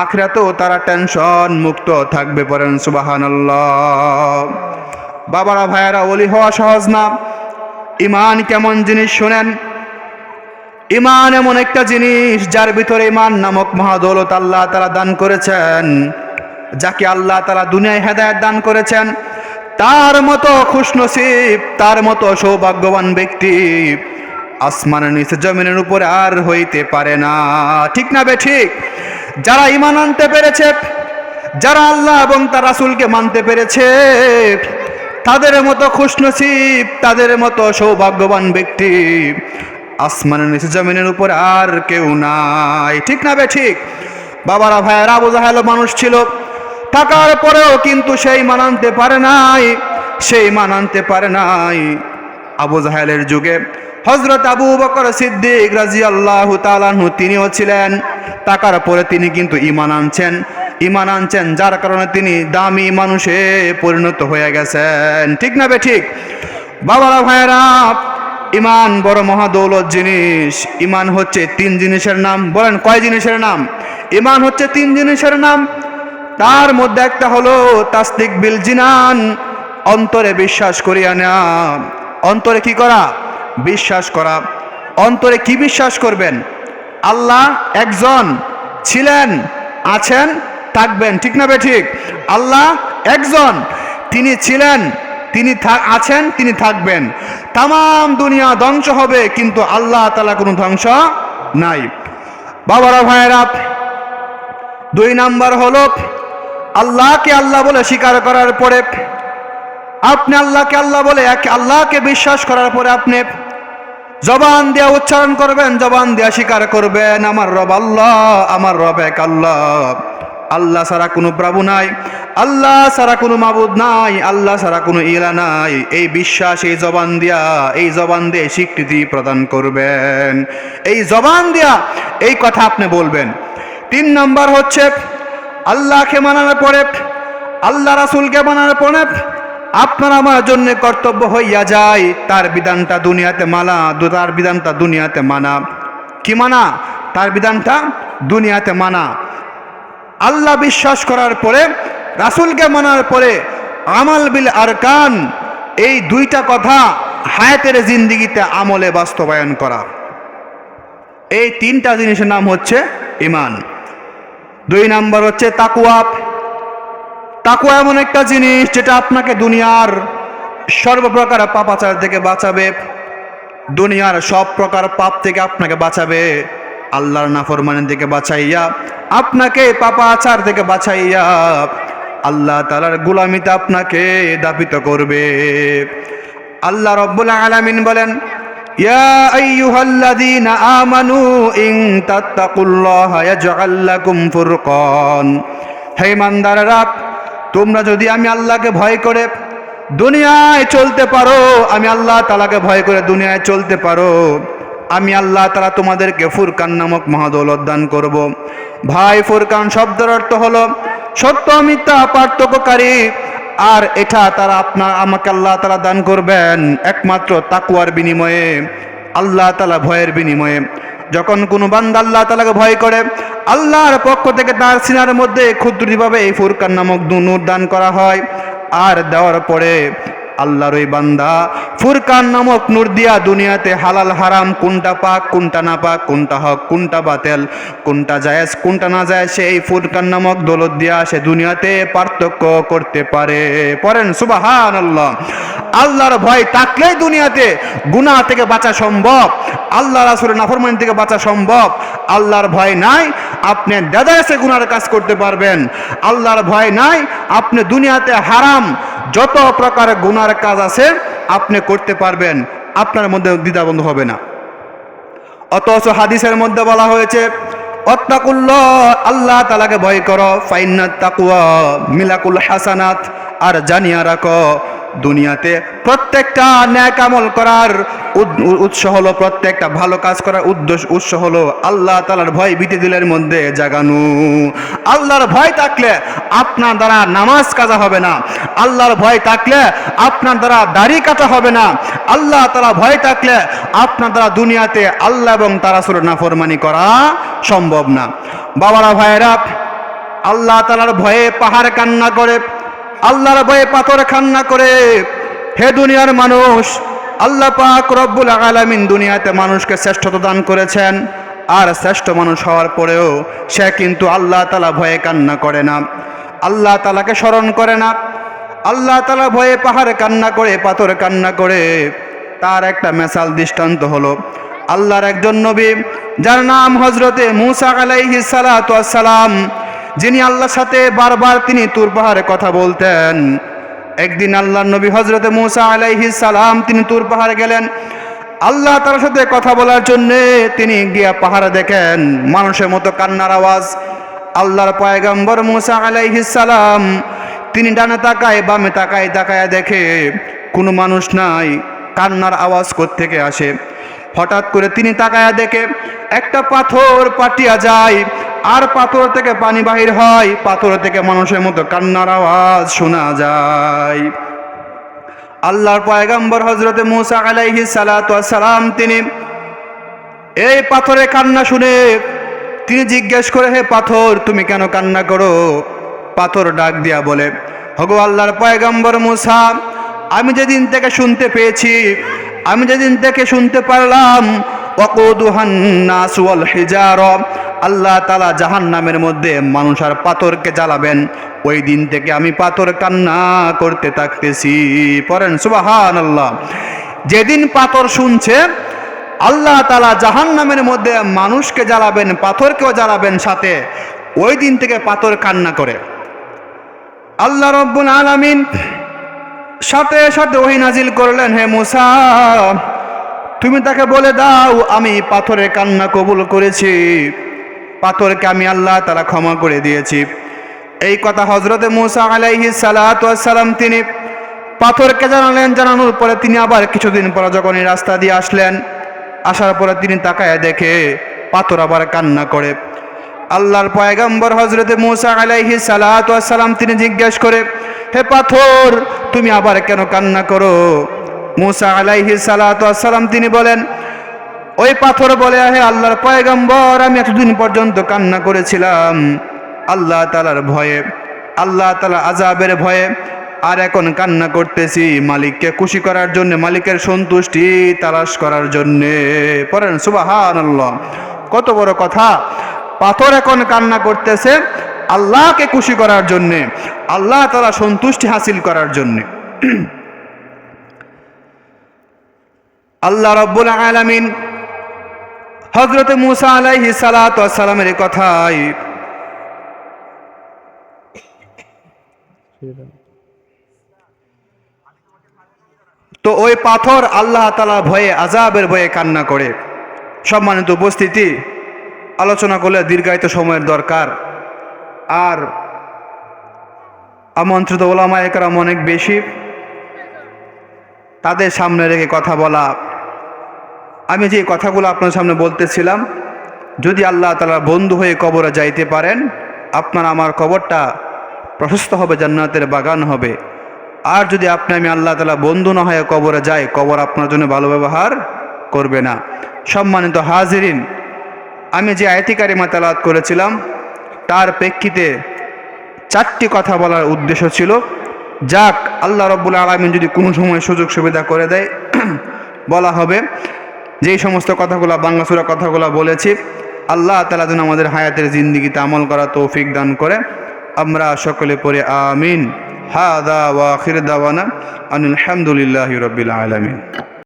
আখরাতেও তারা টেনশন মুক্ত থাকবে পড়েন সুবাহান বাবারা, ভাইয়ারা, ওলি হওয়া সহজ না। ইমান কেমন জিনিস শোনেন? ইমান এমন একটা জিনিস যার ভিতরে ইমান নামক মহাদৌলত আল্লাহ তারা দান করেছেন, যাকে আল্লাহ তারা দুনিয়ায় হেদায়ত দান করেছেন। তার মতো খুশনসিব তার মতো সৌভাগ্যবান ব্যক্তি আসমানের নিচে জমিনের উপরে আর হইতে পারে না। ঠিক না বে ঠিক? যারা ইমান আনতে পেরেছে, যারা আল্লাহ এবং তার রাসূলকে মানতে পেরেছে, তাদের মতো খুশনসিব, তাদের মতো সৌভাগ্যবান ব্যক্তি আসমানের নিচে জমিনের উপর আর কেউ নাই। ঠিক না বে ঠিক? বাবারা, ভাইয়ের, আবু জাহেল মানুষ ছিল। থাকার পরেও কিন্তু সেই মানানতে পারে নাই সেই মানানতে পারে নাই। আবু জাহেলের যুগে হজরত আবু বকর সিদ্দিক রাজি আল্লাহ তালাহু তিনিও ছিলেন। টাকার পরে তিনি কিন্তু ইমান আনছেন। ইমান আনছেন, যার কারণে তিনি দামি মানুষে পরিণত হয়ে গেছেন। ঠিক না বে ঠিক? বাবারা, ভাইয়েরা ইমান বড় মহাদৌলত জিনিস। ইমান হচ্ছে তিন জিনিসের নাম। বলেন, কয় জিনিসের নাম? ইমান হচ্ছে তিন জিনিসের নাম। তার মধ্যে একটা হলো তাস্তিক বিল জিনান, অন্তরে বিশ্বাস করিয়া নেয়া। অন্তরে কি করা? বিশ্বাস করা। অন্তরে কি বিশ্বাস করবেন? আল্লাহ একজন ছিলেন, আছেন, থাকবেন। ঠিক না ঠিক? আল্লাহ একজন, তিনি ছিলেন, তিনি আছেন, তিনি থাকবেন। তাম দুনিয়া ধ্বংস হবে, কিন্তু আল্লাহ তালা কোনো ধ্বংস নাই। বাবারা, ভাইয়েরা, দুই নাম্বার হলো, আল্লাহকে আল্লাহ বলে স্বীকার করার পরে, আপনি আল্লাহকে আল্লাহ বলে এক আল্লাহকে বিশ্বাস করার পরে আপনি জবান দিয়া উচ্চারণ করবেন, জবান দিয়া স্বীকার করবেন, আমার রব আল্লাহ, আমার রব এক আল্লাহ। আল্লাহ ছাড়া কোনো প্রভু নাই, আল্লাহ ছাড়া কোনো মাবুদ নাই, আল্লাহ ছাড়া কোনো ইলা নাই। এই বিশ্বাস, এই জবান দিয়া, এই জবান দিয়ে স্বীকৃতি প্রদান করবেন। এই জবান দিয়া এই কথা আপনি বলবেন। তিন নাম্বার হচ্ছে, আল্লাহকে মানার পরে, আল্লাহ রাসুলকে মানার পরে আপনার আমার জন্য কর্তব্য হইয়া যায়, তার বিধানটা দুনিয়াতে মানা তার বিধানটা দুনিয়াতে মানা। কি মানা? তার বিধানটা দুনিয়াতে মানা। আল্লাহ বিশ্বাস করার পরে, রাসুলকে মানার পরে, আমাল বিল আরকান, এই দুইটা কথা হায়াতের জিন্দিগিতে আমলে বাস্তবায়ন করা। এই তিনটা জিনিসের নাম হচ্ছে ইমান। দুই নাম্বার হচ্ছে তাকুয়া তাকুয়া এমন একটা জিনিস যেটা আপনাকে দুনিয়ার সর্বপ্রকার পাপাচার থেকে বাঁচাবে, দুনিয়ার সব প্রকার পাপ থেকে আপনাকে বাঁচাবে, আল্লাহর নাফরমানি থেকে বাঁচাইয়া, আপনাকে পাপাচার থেকে বাঁচাইয়া, আল্লাহ তালার গুলামিতে আপনাকে দাপিত করবে। আল্লাহ রব্বুল আলামিন বলেন, ইয়া আইয়ুহাল্লাযীনা আমানু ইন তাত্তাকুল্লাহা ইয়াজআল লাকুম ফুরকান। হে ইমানদাররা তোমরা যদি আমি আল্লাহকে ভয় করে দুনিয়ায় চলতে পারো, আমি আল্লাহ তালাকে ভয় করে দুনিয়ায় চলতে পারো, আমি আল্লাহ তালা তোমাদেরকে ফুরকান নামক মহাদৌলত দান করব। ভাই, ফুরকান শব্দের অর্থ হলো সত্য, মিথ্যা, পার্থক্যকারী, আর এটা তারা আপনার আমাকে আল্লাহ তালা দান করবেন একমাত্র তাকুয়ার বিনিময়ে, আল্লাহ তালা ভয়ের বিনিময়ে। যখন কোনো বান্দা আল্লাহ তালাকে ভয় করে, আল্লাহর পক্ষ থেকে তার সিনার মধ্যে ক্ষুদ্রভাবে এই ফুরকান নামক দু নূর দান করা হয়। আর দেওয়ার পরে আল্লাহর ওই বান্দা ফুরকান নামক নূর দিয়া দুনিয়াতে হালাল, হারাম, কোনটা পাক, কোনটা না পাক, কোনটা হক, কোনটা বাতেল, কোনটা জায়েজ, কোনটা না যায় সে এই ফুরকান নামক দৌলত দিয়া সে দুনিয়াতে পার্থক্য করতে পারে। পড়েন সুবাহান আল্লাহ আল্লাহর ভয় থাকলেই দুনিয়াতে গুনাহ থেকে বাঁচা সম্ভব, আল্লাহ রাসুলের নাফরমানি থেকে বাঁচা সম্ভব। আল্লাহর ভয় নাই, আপনি দাদাসে গুনার কাজ করতে পারবেন। আল্লাহর ভয় নাই, আপনি দুনিয়াতে হারাম, যত প্রকার গুনার কাজ আছে আপনি করতে পারবেন। আপনার মধ্যে দ্বিধাবন্ধ হবে না। অথচ হাদিসের মধ্যে বলা হয়েছে, অত্তাকুল্লাহ, আল্লাহ তালাকে ভয় করো ফাইনাত তাকুয়া, মিলাকুল হাসানাত, আর জানিয়া রাখো দুনিয়াতে প্রত্যেকটা ন্যাক আমল করার উৎস হলো প্রত্যেকটা ভালো কাজ করার উদ্দেশ্য, উৎস হলো আল্লাহ তালার ভয় বিতে দিলের মধ্যে জাগানো। আল্লাহর ভয় থাকলে আপনার দ্বারা নামাজ কাজা হবে না। আল্লাহর ভয় থাকলে আপনার দ্বারা দাড়ি কাটা হবে না। আল্লাহ তালা ভয় থাকলে আপনার দ্বারা দুনিয়াতে আল্লাহ এবং তারা সুর নাফরমানি করা সম্ভব না। বাবারা, ভাইয়েরা, আল্লাহ তালার ভয়ে পাহাড় কান্না করে আল্লাহর ভয়ে পাথর কান্না করে, হে দুনিয়ার মানুষ, আল্লাহ পাক রব্বুল আলামিন দুনিয়াতে মানুষকে শ্রেষ্ঠতা দান করেছেন, আর শ্রেষ্ঠ মানুষ হওয়ার পরেও সে কিন্তু আল্লাহ তালা ভয়ে কান্না করে না। আল্লাহ তালাকে স্মরণ করে না। আল্লাহ তালা ভয়ে পাহাড়ে কান্না করে, পাথরে কান্না করে, তার একটা মেসাল দৃষ্টান্ত হলো। আল্লাহর একজন নবী, যার নাম হজরতে মুসা আলাইহি সালাম যিনি আল্লাহর সাথে বারবার তিনি তুর পাহাড়ে কথা বলতেন। একদিন আল্লাহর নবী হজরতে মুসা আলাইহি সালাম তিনি তুর পাহাড়ে গেলেন। আল্লাহ তার সাথে কথা বলার জন্য তিনি গিয়া পাহাড়ে দেখেন, মানুষের মতো কান্নার আওয়াজ। আল্লাহর পয়গম্বর মুসা আলাইহি সালাম তিনি ডানে তাকায়, বামে তাকায় তাকায় দেখে কোনো মানুষ নাই, কান্নার আওয়াজ থেকে আসে? হঠাৎ করে তিনি তাকায়া দেখে একটা পাথর পাটিয়া যায় আর পাথর থেকে পানি বাহির হয়, পাথর থেকে মানুষের মতো কান্নার আওয়াজ শোনা যায়। আল্লাহর পয়গম্বর হজরতে মুসা আলাইহি সালাম তিনি এই পাথরে কান্না শুনে তিনি জিজ্ঞেস করে, হে পাথর, তুমি কেন কান্না করো? পাথর ডাক দিয়া বলে, হগো আল্লাহর পয়গম্বর মুসা, আমি যেদিন থেকে শুনতে পেয়েছি, আমি যেদিন থেকে শুনতে পারলাম, ওয়াকুদুহান নাস ওয়াল হিজার আল্লাহ তালা জাহান নামের মধ্যে মানুষ আর পাথরকে জ্বালাবেন। ওই দিন থেকে আমি পাথর কান্না করতে থাকতেছি। পরেন সুবাহান আল্লাহ যেদিন পাথর শুনছে, আল্লাহ তালা জাহান নামের মধ্যে মানুষকে জ্বালাবেন, পাথরকেও জ্বালাবেন সাথে। ওই দিন থেকে পাথর কান্না করে। আল্লাহ রব্বুল আলামিন সাথে সাথে ওহি নাজিল করলেন, হে মুসা, তুমি তাকে বলে দাও, আমি পাথরের কান্না কবুল করেছি। পাথরকে আমি আল্লাহ তারা ক্ষমা করে দিয়েছি। এই কথা হজরতে মুসা আলাইহি সালাম তিনি পাথরকে জানালেন, জানানোর পরে তিনি আবার কিছুদিন পরে যখন এই রাস্তা দিয়ে আসলেন, আসার পরে তিনি তাকায় দেখে পাথর আবার কান্না করে। আল্লাহর পয়গম্বর হজরতে মুসা আলাইহি সালাম তিনি জিজ্ঞেস করে, হে পাথর, তুমি আবার কেন কান্না করো? মুসা আলাইহি সালাম তিনি বলেন ওই পাথর বলে হে আল্লাহর পয়গম্বর, আমি এতদিন পর্যন্ত কান্না করেছিলাম। আল্লাহ তালার ভয়ে, আল্লাহ তালা আজাবের ভয়ে আর এখন কান্না করতেছি মালিককে খুশি করার জন্য, মালিকের সন্তুষ্টি তালাশ করার জন্যে। পড়েন সুবাহান আল্লাহ কত বড় কথা। পাথর এখন কান্না করতেছে আল্লাহকে খুশি করার জন্যে, আল্লাহ তালা সন্তুষ্টি হাসিল করার জন্যে। আল্লাহ রব্বুল আলামিন হজরত মুসা আলাইহি সালামের কথাই তো ওই পাথর আল্লাহ তালা ভয়ে আজাবের ভয়ে কান্না করে। সম্মানিত উপস্থিতি, আলোচনা করলে দীর্ঘায়িত সময়ের দরকার। আর আমন্ত্রিত ওলামা একরাম অনেক বেশি। তাদের সামনে রেখে কথা বলা আমি যে কথাগুলো আপনার সামনে বলতেছিলাম, যদি আল্লাহ তালা বন্ধু হয়ে কবরে যাইতে পারেন, আপনার আমার কবরটা প্রশস্ত হবে, জান্নাতের বাগান হবে। আর যদি আপনি, আমি আল্লাহ তালা বন্ধু না হয়ে কবরে যাই, কবর আপনার জন্য ভালো ব্যবহার করবে না। সম্মানিত হাজিরিন, আমি যে আয়তিকারী মাতালাত করেছিলাম, তার প্রেক্ষিতে চারটি কথা বলার উদ্দেশ্য ছিল। যাক, আল্লাহ রব্বুল আলমিন যদি কোনো সময় সুযোগ সুবিধা করে দেয়, বলা হবে যেই সমস্ত কথাগুলো বাংলাসুরা কথাগুলো বলেছি, আল্লাহ তালা যেন আমাদের হায়াতের জিন্দিগিতে আমল করা তৌফিক দান করে। আমরা সকলে পরে আমিন। হা দা ওয়াখির দাওয়ানা আনিল হামদুলিল্লাহ রবিল আলমিন।